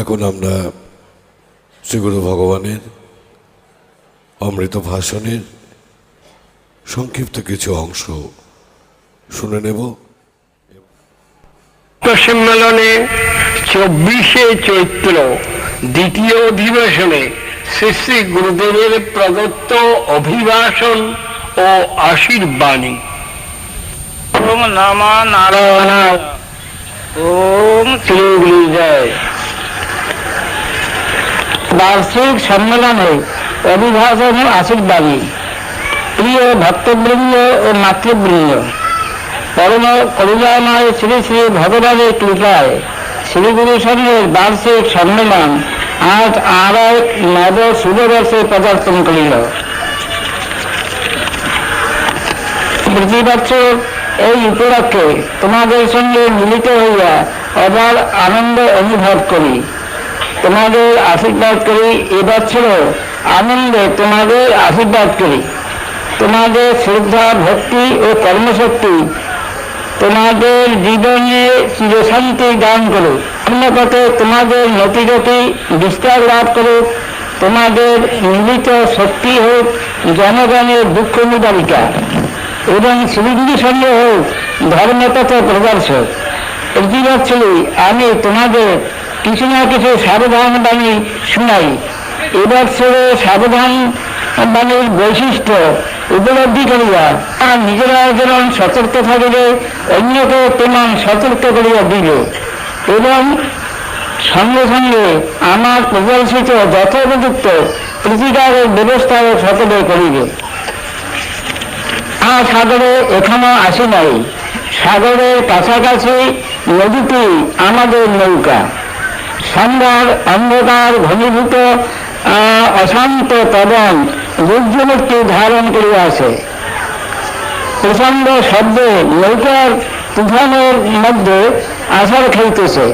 এখন আমরা শ্রীগুরু ভগবানের অমৃত ভাষণের সংক্ষিপ্ত কিছু অংশ শুনে নেব। সম্মেলনে চব্বিশে চৈত্র দ্বিতীয় অধিবেশনে শ্রী শ্রী গুরুদেবের প্রদত্ত অভিভাষণ ও আশীর্বাণী। ওম নমঃ নারায়ণায় ওম শ্রী বার্ষিক সম্মেলনে অভিভাষণ ও আশীর্বাদী, প্রিয় ভক্তবৃন্দ ও মাতৃবৃন্দ, পরম করুণাময় শ্রী শ্রী ভগবানের কৃপায় শ্রীগুরু সঙ্গের বার্ষিক সম্মেলন আজ আর নব শুভবর্ষে পদার্পণ করিল। প্রতি এই উপলক্ষে তোমাদের সঙ্গে মিলিত হইয়া অবার আনন্দ অনুভব করি। তোমাদের আশীর্বাদ করি। এবছর আনন্দে তোমাদের আশীর্বাদ করি। তোমাদের শ্রদ্ধা, ভক্তি ও কর্মশক্তি তোমাদের জীবনে চিরশান্তি দান করুক। অন্যপথে তোমাদের নতিগতি বিস্তার লাভ করুক। তোমাদের মিলিত শক্তি হোক, জনগণের দুঃখ নিবারিকা। এবং শ্রীগুলির সঙ্গে হোক ধর্মপথ প্রদর্শক। প্রতি বছরই আমি তোমাদের কিছু না কিছু সাবধান বাণী শোনাই। এবছরে সাবধান বাণীর বৈশিষ্ট্য উপলব্ধি করিয়া আর নিজেরা যেমন সতর্ক থাকিবে, অন্যকে তেমন সতর্ক করিয়া দিবে। এবং সঙ্গে সঙ্গে আমার প্রদর্শিত যথোপযুক্ত প্রতিকারের ব্যবস্থাও সকলে করিবে। আ সাগরে এখনও আসি নাই। সাগরের কাছাকাছি নদীটি আমাদের নৌকা। সন্ধ্যার অন্ধকার ঘনীভূত অশান্ত পবন রুদ্রমূর্তি ধারণ করিয়াছে। প্রচণ্ড শব্দে নৌকার তুফানের মধ্যে আষাঢ় খাইতেছে।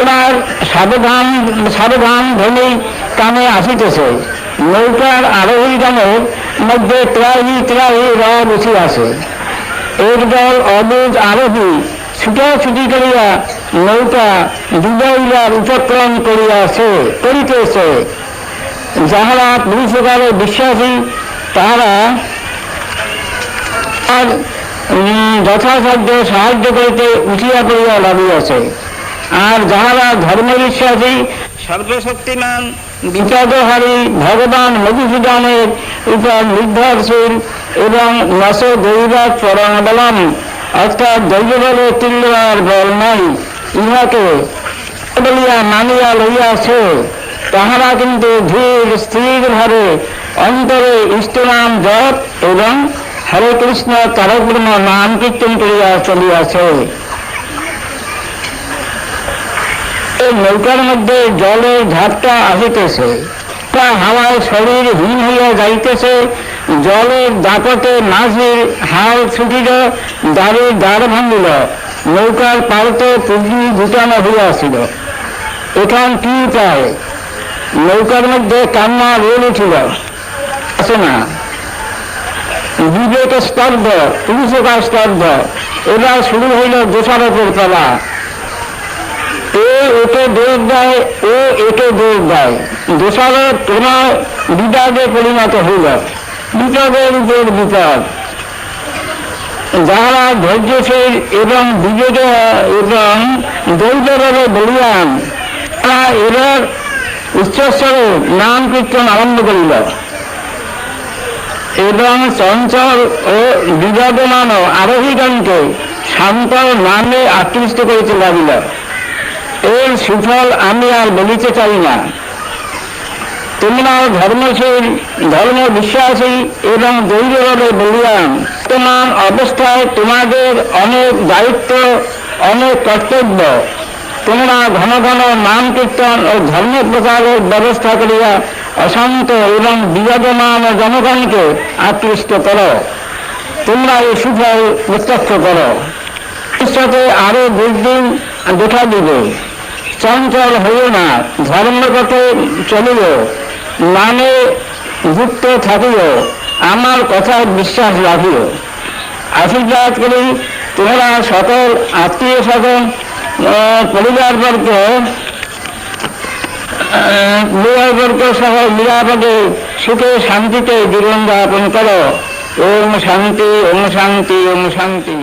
ওনার সাবধান সাবধান ধ্বনি কানে আসিতেছে। নৌকার আরোহী গানের মধ্যে ত্রাহি ত্রাহি রব উঠিয়াছে। এর দল অবুজ আরোহী ছুটাছুটি করিয়া নৌকা ডুবাইবার উপক্রম করিয়াছে করিতেছে যাহারা পুরুষকারে বিশ্বাসী, তাহারা আর যথাসাধ্য সাহায্য করিতে উঠিয়া পড়িয়া লাগিয়াছে আর যাহারা ধর্ম বিশ্বাসী সর্বশক্তিমান, বিপদহারী, ভগবান মধুসূদনের উপর নির্ভরশীল এবং নশ দৈবাত পরমাবলম অর্থাৎ দৈব বলে তুল্য বল নাই। ইহাকে বলিয়া মানিয়া লইয়াছে। তাহারা কিন্তু ধীর স্থির ভাবে অন্তরে ইষ্টনাম জপ এবং হরে কৃষ্ণ তারকব্রহ্ম নাম কীর্তন করিয়া চলিয়াছে। এই নৌকার মধ্যে জলের ঝাপটা আসিতেছে তা হাওয়ায় শরীর হীন হইয়া যাইতেছে। জলের দাপটে মাঝির হাল ছুটিল দাঁড়িয়ে দাঁড় ভাঙিল, নৌকার পাল্টে পুঁজি গুটানো হইয়াছিল এখান কি উপায়? নৌকার মধ্যে কান্না রোল উঠিল। আছে না? বিবেক স্তব্ধ পুরুষকা স্তব্ধ। এবার শুরু হইল দোষারোপের পালা এ একে দোষ দেয়, ও একে দোষ দেয়। দোষারোপ তোমার বিবাদে পরিণত হইল। বিপদের উপর বিপদ যাহারা ধৈর্যশীল এবং বিবেক এবং দৈবভাবে বলিয়ান, তারা এবার উচ্চস্বরে নাম কীর্তন আরম্ভ করিল। এবং চঞ্চল ও বিবাদমান আরোহীগণকে শান্ত নামে আকৃষ্ট করিতে লাগিল। এর সুফল আমি আর বলিতে চাই না। তোমরা ধর্মশীল ধর্ম বিশ্বাসী এবং দৈবভাবে বলিয়ান। বর্তমান অবস্থায় তোমাদের অনেক দায়িত্ব, অনেক কর্তব্য। তোমরা ঘন ঘন নাম কীর্তন ও ধর্ম প্রচারের ব্যবস্থা করিয়া অশান্ত এবং বিবাদমান জনগণকে আকৃষ্ট করো। তোমরা এই সুফল প্রত্যক্ষ করো। ভবিষ্যতে আরও দুর্দিন দেখা দিবে। চঞ্চল হইও না ধর্মপথে চলিব নামে যুক্ত থাকিও, আমার কথায় বিশ্বাস রাখিও। আশীর্বাদ করি তোমরা সকল আত্মীয় স্বজন পরিবারবর্গ নিরাপদ সহ নিরাপদে সুখে শান্তিতে জীবন যাপন করো। ওম শান্তি ওম শান্তি ওম শান্তি।